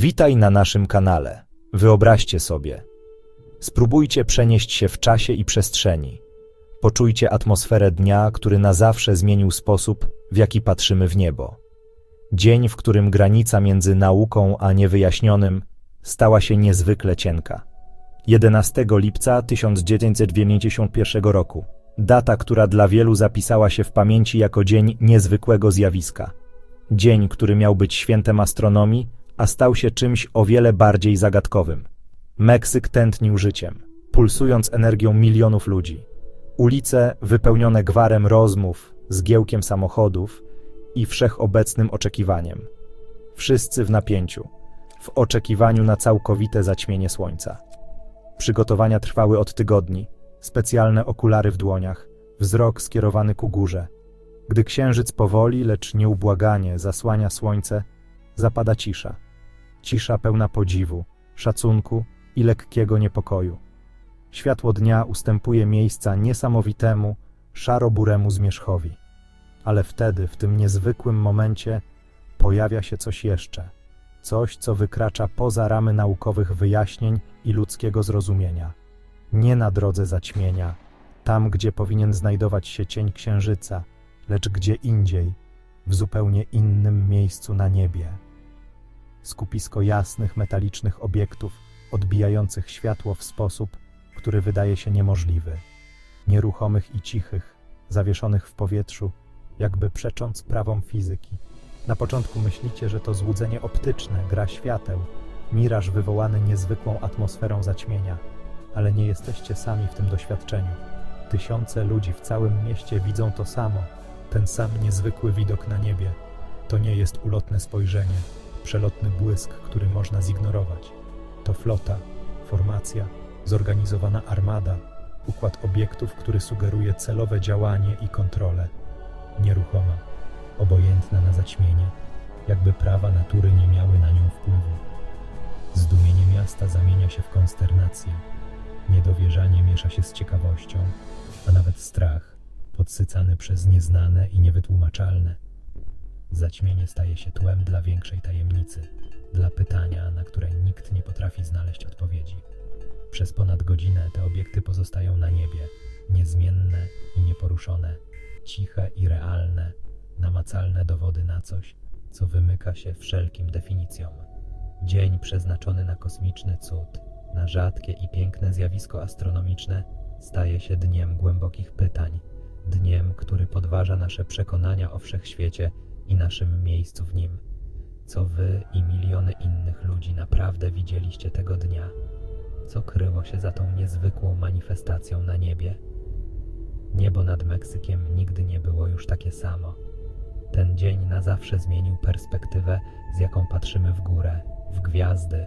Witaj na naszym kanale. Wyobraźcie sobie. Spróbujcie przenieść się w czasie i przestrzeni. Poczujcie atmosferę dnia, który na zawsze zmienił sposób, w jaki patrzymy w niebo. Dzień, w którym granica między nauką a niewyjaśnionym stała się niezwykle cienka. 11 lipca 1991 roku. Data, która dla wielu zapisała się w pamięci jako dzień niezwykłego zjawiska. Dzień, który miał być świętem astronomii, a stał się czymś o wiele bardziej zagadkowym. Meksyk tętnił życiem, pulsując energią milionów ludzi. Ulice wypełnione gwarem rozmów, zgiełkiem samochodów i wszechobecnym oczekiwaniem. Wszyscy w napięciu, w oczekiwaniu na całkowite zaćmienie słońca. Przygotowania trwały od tygodni, specjalne okulary w dłoniach, wzrok skierowany ku górze. Gdy księżyc powoli, lecz nieubłaganie zasłania słońce, zapada cisza. Cisza pełna podziwu, szacunku i lekkiego niepokoju. Światło dnia ustępuje miejsca niesamowitemu, szaro-buremu zmierzchowi. Ale wtedy, w tym niezwykłym momencie, pojawia się coś jeszcze. Coś, co wykracza poza ramy naukowych wyjaśnień i ludzkiego zrozumienia. Nie na drodze zaćmienia, tam gdzie powinien znajdować się cień księżyca, lecz gdzie indziej, w zupełnie innym miejscu na niebie. Skupisko jasnych, metalicznych obiektów, odbijających światło w sposób, który wydaje się niemożliwy. Nieruchomych i cichych, zawieszonych w powietrzu, jakby przecząc prawom fizyki. Na początku myślicie, że to złudzenie optyczne, gra świateł, miraż wywołany niezwykłą atmosferą zaćmienia, ale nie jesteście sami w tym doświadczeniu. Tysiące ludzi w całym mieście widzą to samo, ten sam niezwykły widok na niebie. To nie jest ulotne spojrzenie, przelotny błysk, który można zignorować. To flota, formacja, zorganizowana armada, układ obiektów, który sugeruje celowe działanie i kontrolę. Nieruchoma, obojętna na zaćmienie, jakby prawa natury nie miały na nią wpływu. Zdumienie miasta zamienia się w konsternację. Niedowierzanie miesza się z ciekawością, a nawet strach, podsycany przez nieznane i niewytłumaczalne. Zaćmienie staje się tłem dla większej tajemnicy, dla pytania, na które nikt nie potrafi znaleźć odpowiedzi. Przez ponad godzinę te obiekty pozostają na niebie, niezmienne i nieporuszone, ciche i realne, namacalne dowody na coś, co wymyka się wszelkim definicjom. Dzień przeznaczony na kosmiczny cud, na rzadkie i piękne zjawisko astronomiczne, staje się dniem głębokich pytań, dniem, który podważa nasze przekonania o wszechświecie i naszym miejscu w nim. Co wy i miliony innych ludzi naprawdę widzieliście tego dnia? Co kryło się za tą niezwykłą manifestacją na niebie? Niebo nad Meksykiem nigdy nie było już takie samo. Ten dzień na zawsze zmienił perspektywę, z jaką patrzymy w górę, w gwiazdy,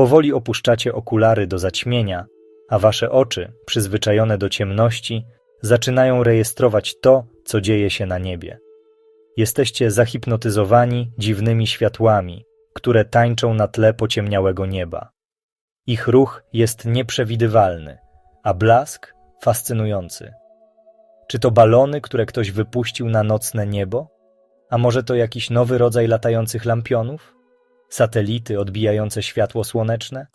Powoli opuszczacie okulary do zaćmienia, a wasze oczy, przyzwyczajone do ciemności, zaczynają rejestrować to, co dzieje się na niebie. Jesteście zahipnotyzowani dziwnymi światłami, które tańczą na tle pociemniałego nieba. Ich ruch jest nieprzewidywalny, a blask fascynujący. Czy to balony, które ktoś wypuścił na nocne niebo? A może to jakiś nowy rodzaj latających lampionów? Satelity odbijające światło słoneczne?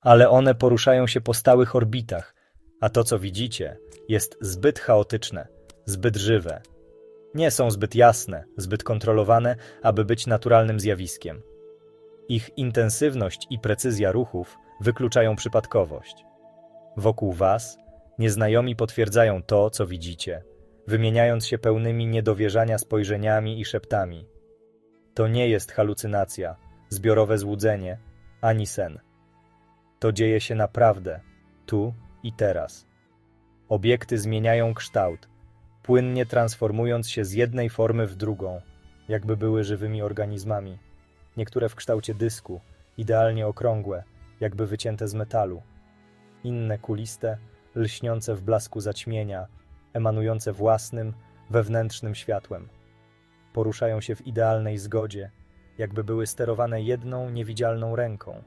Ale one poruszają się po stałych orbitach, a to, co widzicie, jest zbyt chaotyczne, zbyt żywe. Nie są zbyt jasne, zbyt kontrolowane, aby być naturalnym zjawiskiem. Ich intensywność i precyzja ruchów wykluczają przypadkowość. Wokół was nieznajomi potwierdzają to, co widzicie, wymieniając się pełnymi niedowierzania spojrzeniami i szeptami. To nie jest halucynacja, zbiorowe złudzenie, ani sen. To dzieje się naprawdę, tu i teraz. Obiekty zmieniają kształt, płynnie transformując się z jednej formy w drugą, jakby były żywymi organizmami. Niektóre w kształcie dysku, idealnie okrągłe, jakby wycięte z metalu. Inne kuliste, lśniące w blasku zaćmienia, emanujące własnym, wewnętrznym światłem. Poruszają się w idealnej zgodzie, jakby były sterowane jedną niewidzialną ręką,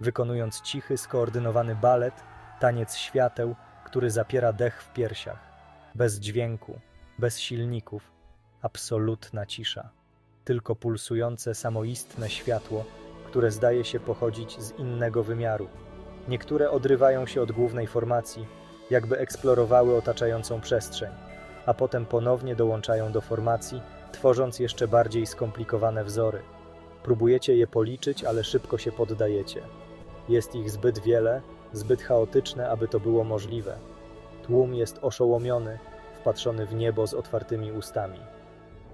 wykonując cichy, skoordynowany balet, taniec świateł, który zapiera dech w piersiach. Bez dźwięku, bez silników, absolutna cisza. Tylko pulsujące, samoistne światło, które zdaje się pochodzić z innego wymiaru. Niektóre odrywają się od głównej formacji, jakby eksplorowały otaczającą przestrzeń, a potem ponownie dołączają do formacji, tworząc jeszcze bardziej skomplikowane wzory. Próbujecie je policzyć, ale szybko się poddajecie. Jest ich zbyt wiele, zbyt chaotyczne, aby to było możliwe. Tłum jest oszołomiony, wpatrzony w niebo z otwartymi ustami.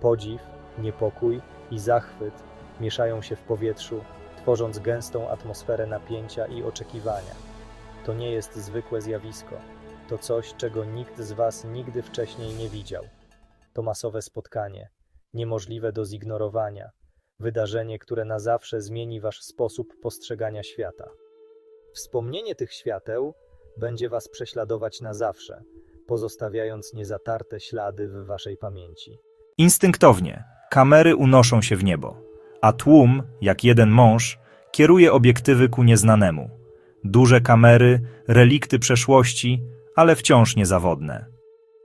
Podziw, niepokój i zachwyt mieszają się w powietrzu, tworząc gęstą atmosferę napięcia i oczekiwania. To nie jest zwykłe zjawisko. To coś, czego nikt z Was nigdy wcześniej nie widział. To masowe spotkanie, niemożliwe do zignorowania, wydarzenie, które na zawsze zmieni Wasz sposób postrzegania świata. Wspomnienie tych świateł będzie Was prześladować na zawsze, pozostawiając niezatarte ślady w Waszej pamięci. Instynktownie kamery unoszą się w niebo, a tłum, jak jeden mąż, kieruje obiektywy ku nieznanemu. Duże kamery, relikty przeszłości, ale wciąż niezawodne.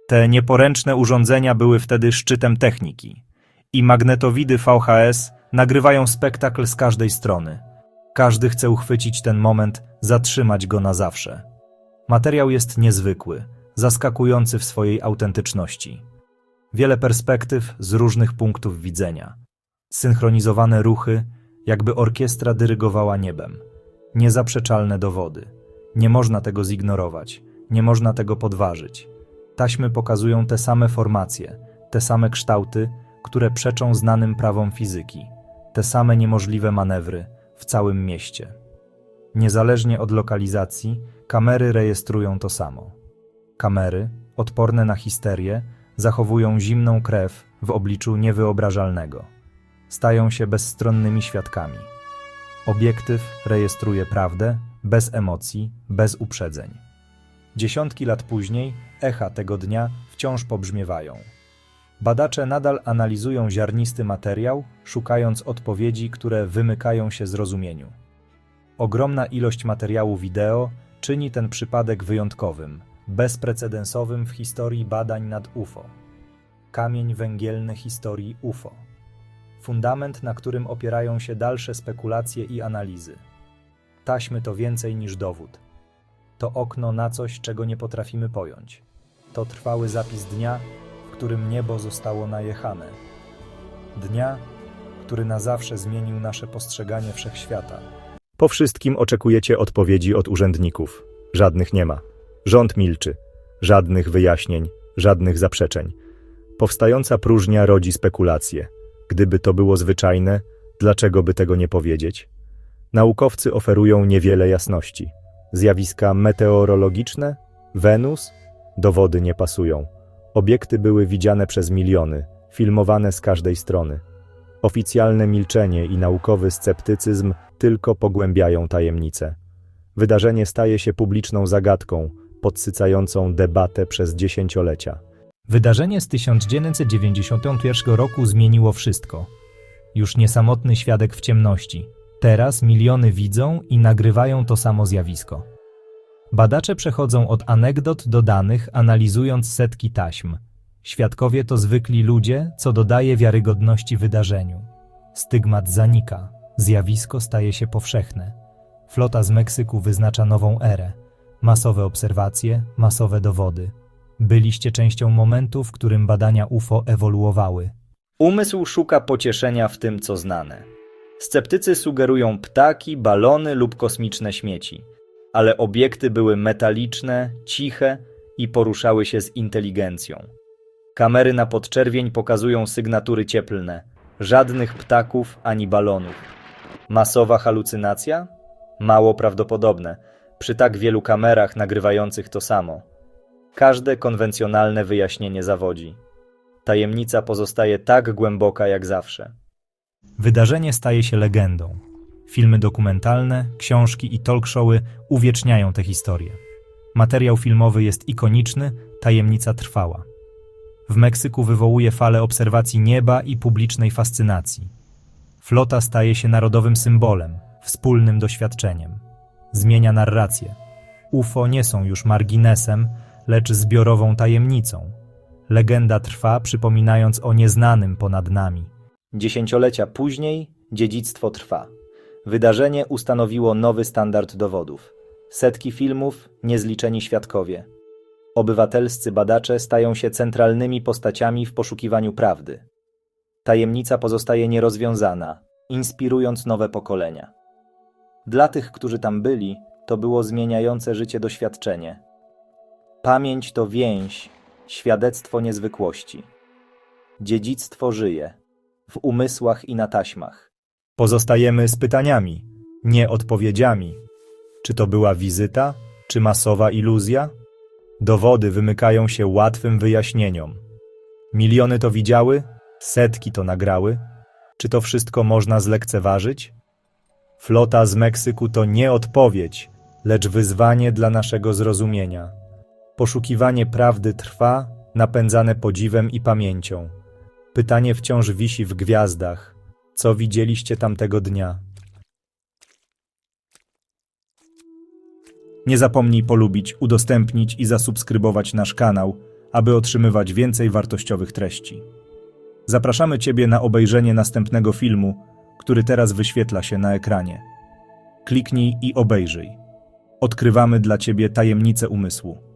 Te nieporęczne urządzenia były wtedy szczytem techniki i magnetowidy VHS nagrywają spektakl z każdej strony. Każdy chce uchwycić ten moment, zatrzymać go na zawsze. Materiał jest niezwykły, zaskakujący w swojej autentyczności. Wiele perspektyw z różnych punktów widzenia. Synchronizowane ruchy, jakby orkiestra dyrygowała niebem. Niezaprzeczalne dowody. Nie można tego zignorować, nie można tego podważyć. Taśmy pokazują te same formacje, te same kształty, które przeczą znanym prawom fizyki, te same niemożliwe manewry w całym mieście. Niezależnie od lokalizacji, kamery rejestrują to samo. Kamery, odporne na histerię, zachowują zimną krew w obliczu niewyobrażalnego. Stają się bezstronnymi świadkami. Obiektyw rejestruje prawdę bez emocji, bez uprzedzeń. Dziesiątki lat później echa tego dnia wciąż pobrzmiewają. Badacze nadal analizują ziarnisty materiał, szukając odpowiedzi, które wymykają się zrozumieniu. Ogromna ilość materiału wideo czyni ten przypadek wyjątkowym, bezprecedensowym w historii badań nad UFO. Kamień węgielny historii UFO. Fundament, na którym opierają się dalsze spekulacje i analizy. Taśmy to więcej niż dowód. To okno na coś, czego nie potrafimy pojąć. To trwały zapis dnia, w którym niebo zostało najechane. Dnia, który na zawsze zmienił nasze postrzeganie wszechświata. Po wszystkim oczekujecie odpowiedzi od urzędników. Żadnych nie ma. Rząd milczy. Żadnych wyjaśnień, żadnych zaprzeczeń. Powstająca próżnia rodzi spekulacje. Gdyby to było zwyczajne, dlaczego by tego nie powiedzieć? Naukowcy oferują niewiele jasności. Zjawiska meteorologiczne? Wenus? Dowody nie pasują. Obiekty były widziane przez miliony, filmowane z każdej strony. Oficjalne milczenie i naukowy sceptycyzm tylko pogłębiają tajemnicę. Wydarzenie staje się publiczną zagadką, podsycającą debatę przez dziesięciolecia. Wydarzenie z 1991 roku zmieniło wszystko. Już nie samotny świadek w ciemności. Teraz miliony widzą i nagrywają to samo zjawisko. Badacze przechodzą od anegdot do danych, analizując setki taśm. Świadkowie to zwykli ludzie, co dodaje wiarygodności wydarzeniu. Stygmat zanika, zjawisko staje się powszechne. Flota z Meksyku wyznacza nową erę. Masowe obserwacje, masowe dowody. Byliście częścią momentu, w którym badania UFO ewoluowały. Umysł szuka pocieszenia w tym, co znane. Sceptycy sugerują ptaki, balony lub kosmiczne śmieci, ale obiekty były metaliczne, ciche i poruszały się z inteligencją. Kamery na podczerwień pokazują sygnatury cieplne, żadnych ptaków ani balonów. Masowa halucynacja? Mało prawdopodobne, przy tak wielu kamerach nagrywających to samo. Każde konwencjonalne wyjaśnienie zawodzi. Tajemnica pozostaje tak głęboka jak zawsze. Wydarzenie staje się legendą. Filmy dokumentalne, książki i talkshowy uwieczniają tę historię. Materiał filmowy jest ikoniczny, tajemnica trwała. W Meksyku wywołuje falę obserwacji nieba i publicznej fascynacji. Flota staje się narodowym symbolem, wspólnym doświadczeniem. Zmienia narrację. UFO nie są już marginesem, lecz zbiorową tajemnicą. Legenda trwa, przypominając o nieznanym ponad nami. Dziesięciolecia później dziedzictwo trwa. Wydarzenie ustanowiło nowy standard dowodów. Setki filmów, niezliczeni świadkowie. Obywatelscy badacze stają się centralnymi postaciami w poszukiwaniu prawdy. Tajemnica pozostaje nierozwiązana, inspirując nowe pokolenia. Dla tych, którzy tam byli, to było zmieniające życie doświadczenie. Pamięć to więź, świadectwo niezwykłości. Dziedzictwo żyje w umysłach i na taśmach. Pozostajemy z pytaniami, nie odpowiedziami. Czy to była wizyta, czy masowa iluzja? Dowody wymykają się łatwym wyjaśnieniom. Miliony to widziały, setki to nagrały. Czy to wszystko można zlekceważyć? Flota z Meksyku to nie odpowiedź, lecz wyzwanie dla naszego zrozumienia. Poszukiwanie prawdy trwa, napędzane podziwem i pamięcią. Pytanie wciąż wisi w gwiazdach. Co widzieliście tamtego dnia? Nie zapomnij polubić, udostępnić i zasubskrybować nasz kanał, aby otrzymywać więcej wartościowych treści. Zapraszamy Ciebie na obejrzenie następnego filmu, który teraz wyświetla się na ekranie. Kliknij i obejrzyj. Odkrywamy dla Ciebie tajemnice umysłu.